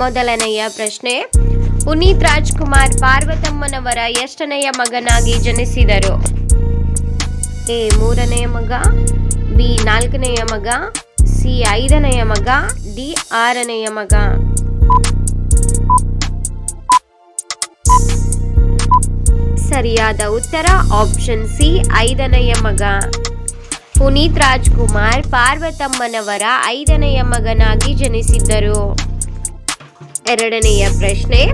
ಮೊದಲನೆಯ ಪ್ರಶ್ನೆ, ಪುನೀತ್ ರಾಜ್ಕುಮಾರ್ ಪಾರ್ವತಮ್ಮನವರ ಎಷ್ಟನೆಯ ಮಗನಾಗಿ ಜನಿಸಿದರು? ಎ, ಮೂರನೆಯ ಮಗ, ಬಿ, ನಾಲ್ಕನೆಯ ಮಗ, ಸಿ, ಐದನೆಯ ಮಗ, ಡಿ, ಆರನೆಯ ಮಗ. ಸರಿಯಾದ ಉತ್ತರ, ಆಪ್ಷನ್ ಸಿ, ಐದನೆಯ ಮಗ. ಪುನೀತ್ ರಾಜ್ಕುಮಾರ್ ಪಾರ್ವತಮ್ಮನವರ ಐದನೆಯ ಮಗನಾಗಿ ಜನಿಸಿದ್ದರು. ಎರಡನೆಯ ಪ್ರಶ್ನೆ.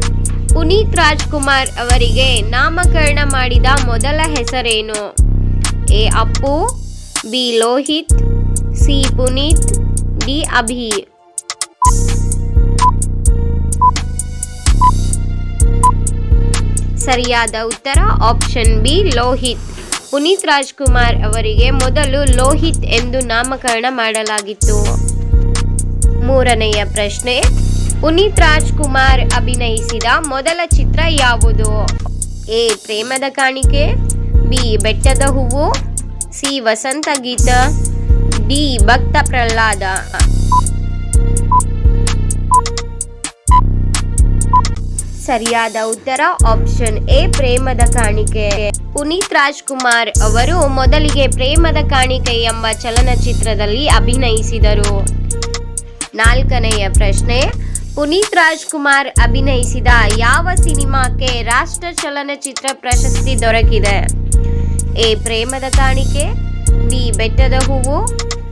ಪುನೀತ್ ರಾಜ್ಕುಮಾರ್ ಅವರಿಗೆ ನಾಮಕರಣ ಮಾಡಿದ ಮೊದಲ ಹೆಸರೇನು? A. Appu, B. Lohith, C. Puneeth, D. Abhi. ಸರಿಯಾದ ಉತ್ತರ ಆಪ್ಷನ್ ಬಿ, ಲೋಹಿತ್. ಪುನೀತ್ ರಾಜ್ಕುಮಾರ್ ಅವರಿಗೆ ಮೊದಲು ಲೋಹಿತ್ ಎಂದು ನಾಮಕರಣ ಮಾಡಲಾಗಿತ್ತು. ಮೂರನೆಯ ಪ್ರಶ್ನೆ ಪುನೀತ್ ರಾಜ್ಕುಮಾರ್ ಅಭಿನಯಿಸಿದ ಮೊದಲ ಚಿತ್ರ ಯಾವುದು? ಎ. ಪ್ರೇಮದ ಕಾಣಿಕೆ, ಬಿ. ಬೆಟ್ಟದ ಹೂವು, ಸಿ. ವಸಂತ ಗೀತ, ಡಿ. ಭಕ್ತ ಪ್ರಹ್ಲಾದ. ಸರಿಯಾದ ಉತ್ತರ ಆಪ್ಷನ್ ಎ. ಪ್ರೇಮದ ಕಾಣಿಕೆ. ಪುನೀತ್ ರಾಜ್ಕುಮಾರ್ ಅವರು ಮೊದಲಿಗೆ ಪ್ರೇಮದ ಕಾಣಿಕೆ ಎಂಬ ಚಲನಚಿತ್ರದಲ್ಲಿ ಅಭಿನಯಿಸಿದರು. ನಾಲ್ಕನೆಯ ಪ್ರಶ್ನೆ ಪುನೀತ್ ರಾಜ್ಕುಮಾರ್ ಅಭಿನಯಿಸಿದ ಯಾವ ಸಿನಿಮಾಕ್ಕೆ ರಾಷ್ಟ್ರ ಚಲನಚಿತ್ರ ಪ್ರಶಸ್ತಿ ದೊರಕಿದೆ? ಎ. ಪ್ರೇಮದ ಕಾಣಿಕೆ, ಬಿ. ಬೆಟ್ಟದ ಹೂವು,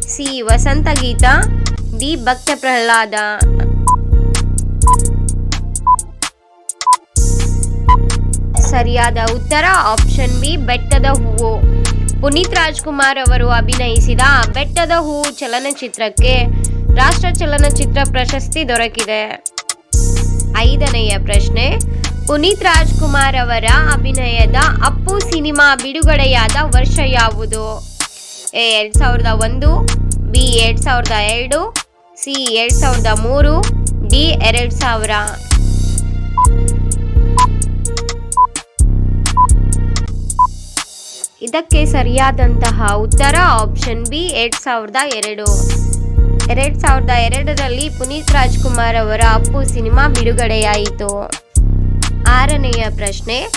ಸಿ. ವಸಂತ ಗೀತ, ಡಿ. ಭಕ್ತ ಪ್ರಹ್ಲಾದ ಸರಿಯಾದ ಉತ್ತರ ಆಪ್ಷನ್ ಬಿ, ಬೆಟ್ಟದ ಹೂವು. ಪುನೀತ್ ರಾಜ್ಕುಮಾರ್ ಅವರು ಅಭಿನಯಿಸಿದ ಬೆಟ್ಟದ ಹೂವು ಚಲನಚಿತ್ರಕ್ಕೆ ರಾಷ್ಟ್ರ ಚಲನಚಿತ್ರ ಪ್ರಶಸ್ತಿ ದೊರಕಿದೆ. ಐದನೆಯ ಪ್ರಶ್ನೆ, ಪುನೀತ್ ರಾಜ್ಕುಮಾರ್ ಅವರ ಅಭಿನಯದ ಅಪ್ಪು ಸಿನಿಮಾ ಬಿಡುಗಡೆಯಾದ ವರ್ಷ ಯಾವುದು? ಎ, ಎರಡ್ ಸಾವಿರದ ಒಂದು, ಬಿ, ಎರಡ್ ಸಾವಿರದ ಎರಡು, ಸಿ, ಎರಡ್ ಸಾವಿರದ ಮೂರು, ಡಿ, ಎರಡ್ ಸಾವಿರ. ಇದಕ್ಕೆ ಸರಿಯಾದಂತಹ ಉತ್ತರ ಆಪ್ಷನ್ ಬಿ, ಎರಡ್ ಸಾವಿರದ ಎರಡು. ಎರಡ್ ಸಾವಿರದ ಎರಡರಲ್ಲಿ ಪುನೀತ್ ರಾಜ್ಕುಮಾರ್ ಅವರ ಅಪ್ಪು ಸಿನಿಮಾ ಬಿಡುಗಡೆಯಾಯಿತು. ಆರನೆಯ ಪ್ರಶ್ನೆ,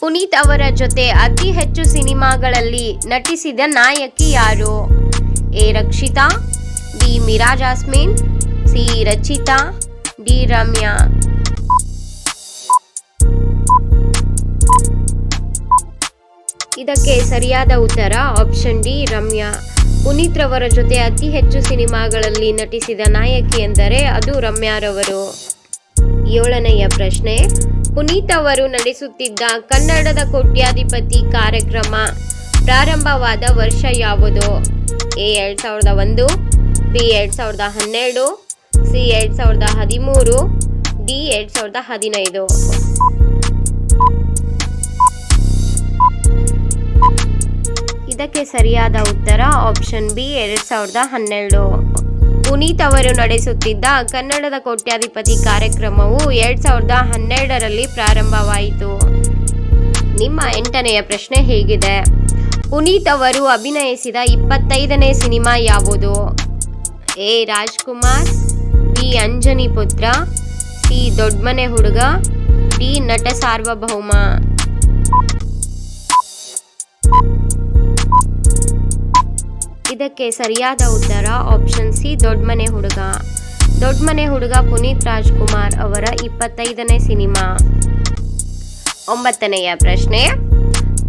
ಪುನೀತ್ ಅವರ ಜೊತೆ ಅತಿ ಹೆಚ್ಚು ಸಿನಿಮಾಗಳಲ್ಲಿ ನಟಿಸಿದ ನಾಯಕಿ ಯಾರು? A. Rakshita, B. Meera Jasmine, C. Rachita, D. Ramya. ಇದಕ್ಕೆ ಸರಿಯಾದ ಉತ್ತರ ಆಪ್ಷನ್ ಡಿ. ರಮ್ಯಾ. ಪುನೀತ್ ರವರ ಜೊತೆ ಅತಿ ಹೆಚ್ಚು ಸಿನಿಮಾಗಳಲ್ಲಿ ನಟಿಸಿದ ನಾಯಕಿ ಎಂದರೆ ಅದು ರಮ್ಯಾರವರು ಏಳನೆಯ ಪ್ರಶ್ನೆ, ಪುನೀತ್ ಅವರು ನಡೆಸುತ್ತಿದ್ದ ಕನ್ನಡದ ಕೋಟ್ಯಾಧಿಪತಿ ಕಾರ್ಯಕ್ರಮ ಪ್ರಾರಂಭವಾದ ವರ್ಷ ಯಾವುದು? ಎ ಎರಡ್ ಸಾವಿರದ ಒಂದು, ಬಿ ಎರಡ್ ಸಾವಿರದ ಹನ್ನೆರಡು, ಸಿ ಎರಡ್ ಸಾವಿರದ ಹದಿಮೂರು, ಡಿ ಎರಡ್ ಸಾವಿರದ ಹದಿನೈದು. ಇದಕ್ಕೆ ಸರಿಯಾದ ಉತ್ತರ ಆಪ್ಷನ್ ಬಿ ಎರಡ್ ಸಾವಿರದ ಹನ್ನೆರಡು. ಪುನೀತ್ ಅವರು ನಡೆಸುತ್ತಿದ್ದ ಕನ್ನಡದ ಕೋಟ್ಯಾಧಿಪತಿ ಕಾರ್ಯಕ್ರಮವು ಎರಡ್ ಸಾವಿರದ ಹನ್ನೆರಡರಲ್ಲಿ ಪ್ರಾರಂಭವಾಯಿತು. ನಿಮ್ಮ ಎಂಟನೆಯ ಪ್ರಶ್ನೆ ಹೇಗಿದೆ. ಪುನೀತ್ ಅವರು ಅಭಿನಯಿಸಿದ ಇಪ್ಪತ್ತೈದನೇ ಸಿನಿಮಾ ಯಾವುದು? ಎ. ರಾಜ್ಕುಮಾರ್, ಬಿ. ಅಂಜನಿ ಪುತ್ರ, ಸಿ. ದೊಡ್ಮನೆ ಹುಡುಗ, ಡಿ. ನಟ ಸಾರ್ವಭೌಮ. ಇದಕ್ಕೆ ಸರಿಯಾದ ಉತ್ತರ ಆಪ್ಷನ್ ಸಿ ದೊಡ್ಡಮನೆ ಹುಡುಗ. ದೊಡ್ಡಮನೆ ಹುಡುಗ ಪುನೀತ್ ರಾಜ್ಕುಮಾರ್ ಅವರ ಇಪ್ಪತ್ತೈದನೇ ಸಿನಿಮಾ. ಒಂಬತ್ತನೆಯ ಪ್ರಶ್ನೆ.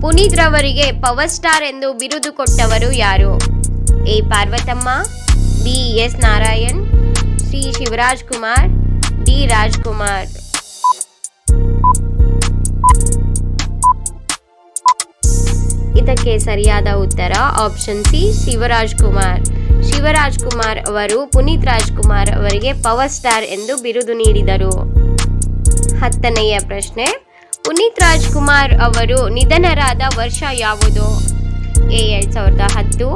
ಪುನೀತ್ ರವರಿಗೆ ಪವರ್ ಸ್ಟಾರ್ ಎಂದು ಬಿರುದು ಕೊಟ್ಟವರು ಯಾರು? A, Parvathamma, B, S Narayan, C Shivaraj Kumar D, Rajkumar. ಇದಕ್ಕೆ ಸರಿಯಾದ ಉತ್ತರ ಆಪ್ಷನ್ ಸಿ ಶಿವರಾಜ್ ಕುಮಾರ್. ಶಿವರಾಜ್ ಕುಮಾರ್ ಅವರು ಪುನೀತ್ ರಾಜ್ಕುಮಾರ್ ಅವರಿಗೆ ಪವರ್ ಸ್ಟಾರ್ ಎಂದು ಬಿರುದು ನೀಡಿದರು. ಹತ್ತನೆಯ ಪ್ರಶ್ನೆ, ಪುನೀತ್ ರಾಜ್ಕುಮಾರ್ ಅವರು ನಿಧನರಾದ ವರ್ಷ ಯಾವುದು? ಎ ಎರಡ್ ಸಾವಿರದ ಹತ್ತು,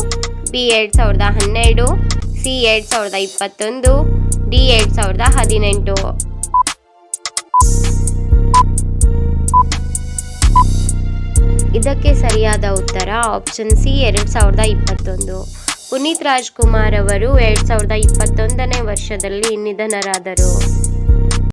ಬಿ ಎರಡ್ ಸಾವಿರದ ಹನ್ನೆರಡು, ಸಿ ಎರಡ್ ಸಾವಿರದ ಇಪ್ಪತ್ತೊಂದು, ಡಿ ಎರಡ್ ಸಾವಿರದ ಹದಿನೆಂಟು. ಇದಕ್ಕೆ ಸರಿಯಾದ ಉತ್ತರ ಆಪ್ಷನ್ ಸಿ ಎರಡು ಸಾವಿರದ ಇಪ್ಪತ್ತೊಂದು. ಪುನೀತ್ ರಾಜ್ಕುಮಾರ್ ಅವರು ಎರಡು ಸಾವಿರದ ಇಪ್ಪತ್ತೊಂದನೇ ವರ್ಷದಲ್ಲಿ ನಿಧನರಾದರು.